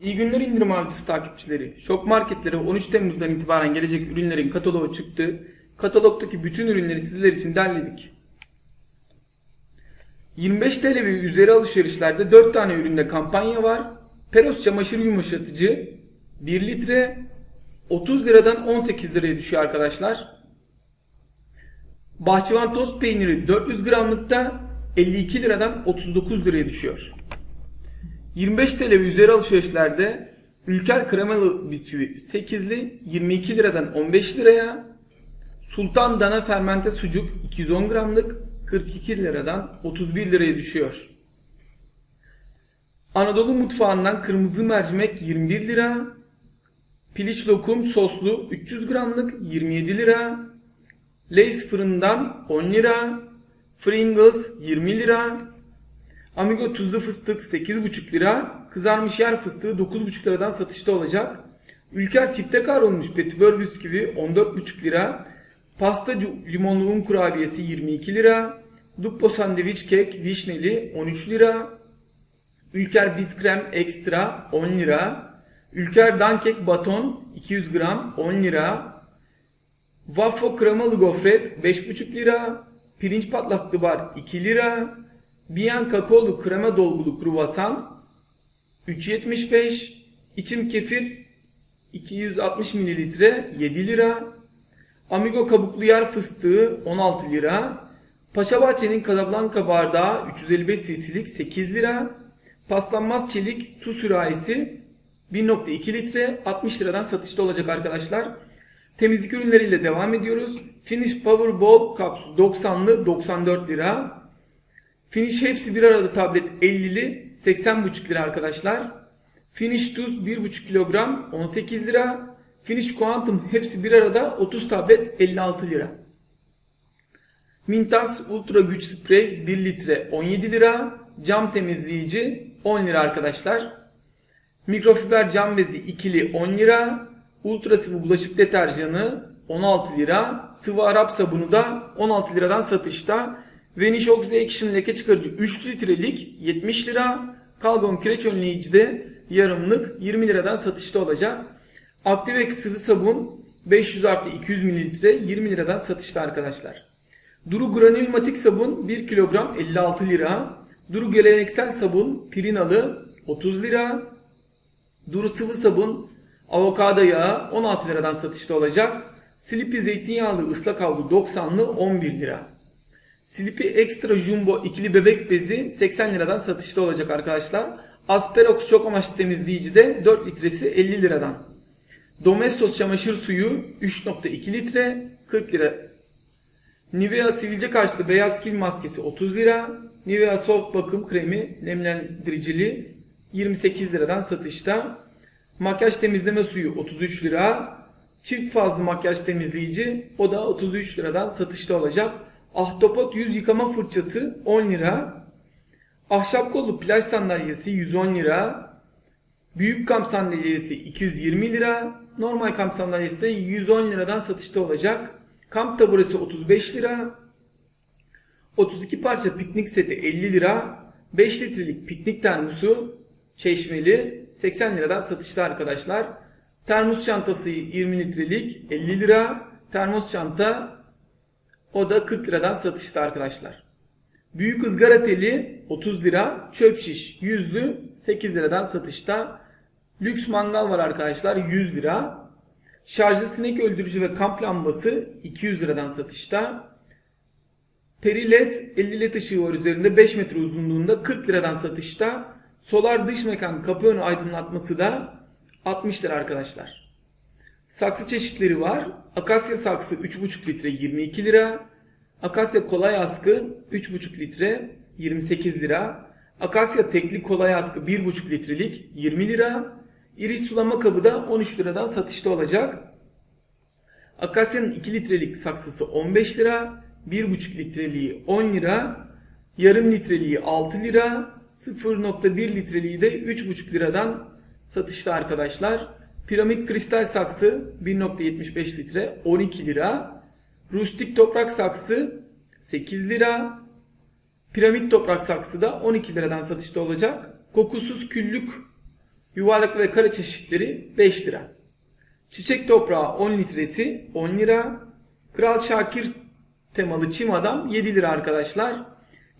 İyi günler indirim avcısı takipçileri. Şok marketlere 13 Temmuz'dan itibaren gelecek ürünlerin kataloğu çıktı. Katalogdaki bütün ürünleri sizler için derledik. 25 TL ve üzeri alışverişlerde 4 tane üründe kampanya var. Peros çamaşır yumuşatıcı 1 litre 30 liradan 18 liraya düşüyor arkadaşlar. Bahçıvan tost peyniri 400 gramlıkta 52 liradan 39 liraya düşüyor. 25 TL ve üzeri alışverişlerde Ülker kremalı bisküvi 8'li 22 liradan 15 liraya Sultan Dana fermente sucuk 210 gramlık 42 liradan 31 liraya düşüyor. Anadolu mutfağından kırmızı mercimek 21 lira. Piliç lokum soslu 300 gramlık 27 lira. Lay's fırından 10 lira. Pringles 20 lira. Amigo tuzlu fıstık 8,5 lira. Kızarmış yer fıstığı 9,5 liradan satışta olacak. Ülker çifte kavrulmuş petibör bisküvi 14,5 lira. Pasta limonlu un kurabiyesi 22 lira. Duppo sandviç kek vişneli 13 lira. Ülker biskrem ekstra 10 lira. Ülker dankek baton 200 gram 10 lira. Waffle kremalı gofret 5,5 lira. Pirinç patlaklı bar 2 lira. Biyan kakaolu krema dolgulu kruvasan 3.75. İçim kefir 260 mililitre 7 lira. Amigo kabuklu yer fıstığı 16 lira. Paşabahçe'nin Casablanca bardağı 355 cc'lik 8 lira. Paslanmaz çelik su sürahisi 1.2 litre 60 liradan satışta olacak arkadaşlar. Temizlik ürünleriyle devam ediyoruz. Finish Powerball kapsül 90'lı 94 lira. Finish hepsi bir arada tablet 50'li 80,5 lira arkadaşlar. Finish tuz 1,5 kilogram 18 lira. Finish Quantum hepsi bir arada 30 tablet 56 lira. Mintax Ultra Güç Sprey 1 litre 17 lira. Cam temizleyici 10 lira arkadaşlar. Mikrofiber cam bezi ikili 10 lira. Ultra sıvı bulaşık deterjanı 16 lira. Sıvı Arap sabunu da 16 liradan satışta. Vanish Oxy Action leke çıkarıcı 3 litrelik 70 lira. Kalgon kireç önleyici de yarımlık 20 liradan satışta olacak. Activex sıvı sabun 500 artı 200 mililitre 20 liradan satışta arkadaşlar. Duru granülmatik sabun 1 kilogram 56 lira. Duru geleneksel sabun pirinalı 30 lira. Duru sıvı sabun avokado yağı 16 liradan satışta olacak. Slippy zeytinyağlı ıslak havlu 90'lı 11 lira. Slippy Extra Jumbo ikili bebek bezi 80 liradan satışta olacak arkadaşlar. Asperox çok amaçlı temizleyici de 4 litresi 50 liradan. Domestos çamaşır suyu 3.2 litre 40 lira. Nivea sivilce karşıtı beyaz kil maskesi 30 lira. Nivea soft bakım kremi nemlendiricili 28 liradan satışta. Makyaj temizleme suyu 33 lira. Çift fazlı makyaj temizleyici o da 33 liradan satışta olacak. Ahtapot yüz yıkama fırçası 10 lira. Ahşap kollu plaj sandalyesi 110 lira. Büyük kamp sandalyesi 220 lira. Normal kamp sandalyesi de 110 liradan satışta olacak. Kamp taburesi 35 lira. 32 parça piknik seti 50 lira. 5 litrelik piknik termosu çeşmeli 80 liradan satışta arkadaşlar. Termos çantası 20 litrelik 50 lira. Termos çanta o da 40 liradan satışta arkadaşlar. Büyük ızgara teli 30 lira. Çöp şiş yüzlü 8 liradan satışta. Lüks mangal var arkadaşlar 100 lira. Şarjlı sinek öldürücü ve kamp lambası 200 liradan satışta. Peri LED 50 led ışığı var üzerinde 5 metre uzunluğunda 40 liradan satışta. Solar dış mekan kapı önü aydınlatması da 60 lira arkadaşlar. Saksı çeşitleri var. Akasya saksı 3,5 litre 22 lira. Akasya kolay askı 3,5 litre 28 lira. Akasya tekli kolay askı 1,5 litrelik 20 lira. İris sulama kabı da 13 liradan satışta olacak. Akasya'nın 2 litrelik saksısı 15 lira. 1,5 litreliği 10 lira. Yarım litreliği 6 lira. 0,1 litreliği de 3,5 liradan satışta arkadaşlar. Piramit kristal saksı 1.75 litre 12 lira. Rustik toprak saksı 8 lira. Piramit toprak saksı da 12 liradan satışta olacak. Kokusuz küllük Yuvarlak ve kare çeşitleri 5 lira. Çiçek toprağı 10 litresi 10 lira. Kral Şakir temalı çim adam 7 lira arkadaşlar.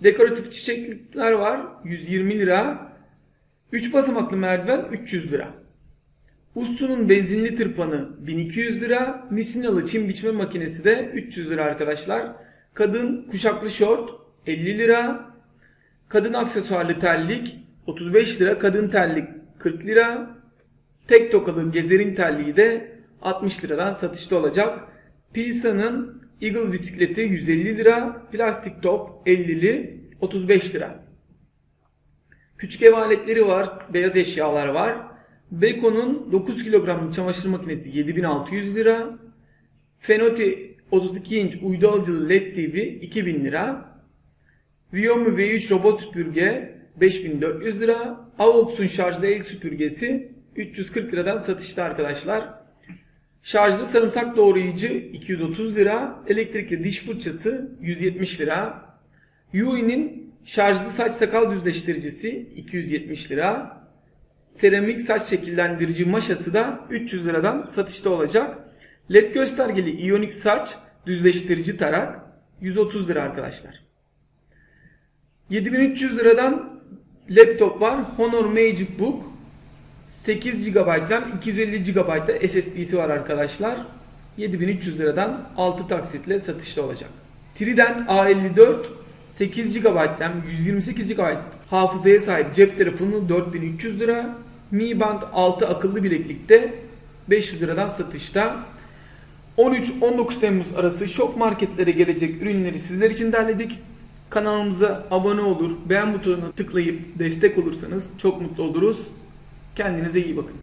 Dekoratif çiçekler var 120 lira. 3 basamaklı merdiven 300 lira. Uslu'nun benzinli tırpanı 1200 lira. Misinalı çim biçme makinesi de 300 lira arkadaşlar. Kadın kuşaklı şort 50 lira. Kadın aksesuarlı terlik 35 lira. Kadın terlik 40 lira. Tek tokalı gezerin terliği de 60 liradan satışta olacak. Pilsa'nın Eagle bisikleti 150 lira. Plastik top 50'li 35 lira. Küçük ev aletleri var. Beyaz eşyalar var. Beko'nun 9 kilogramlık çamaşır makinesi 7600 lira. Fenoti 32 inç uydu alıcılı LED TV 2000 lira. Viomi V3 robot süpürge 5400 lira. Avox'un şarjlı el süpürgesi 340 liradan satışta arkadaşlar. Şarjlı sarımsak doğrayıcı 230 lira. Elektrikli diş fırçası 170 lira. Yui'nin şarjlı saç sakal düzleştiricisi 270 lira. Seramik saç şekillendirici maşası da 300 liradan satışta olacak. LED göstergeli iyonik saç düzleştirici tarak 130 lira arkadaşlar. 7300 liradan laptop var. Honor Magic Book 8 GB RAM 250 GB da SSD'si var arkadaşlar. 7300 liradan 6 taksitle satışta olacak. Trident A54 8 GB RAM 128 GB hafızaya sahip cep telefonu 4300 lira. Mi Band 6 akıllı bileklikte 500 liradan satışta. 13-19 Temmuz arası şok marketlere gelecek ürünleri sizler için derledik. Kanalımıza abone olur, beğen butonuna tıklayıp destek olursanız çok mutlu oluruz. Kendinize iyi bakın.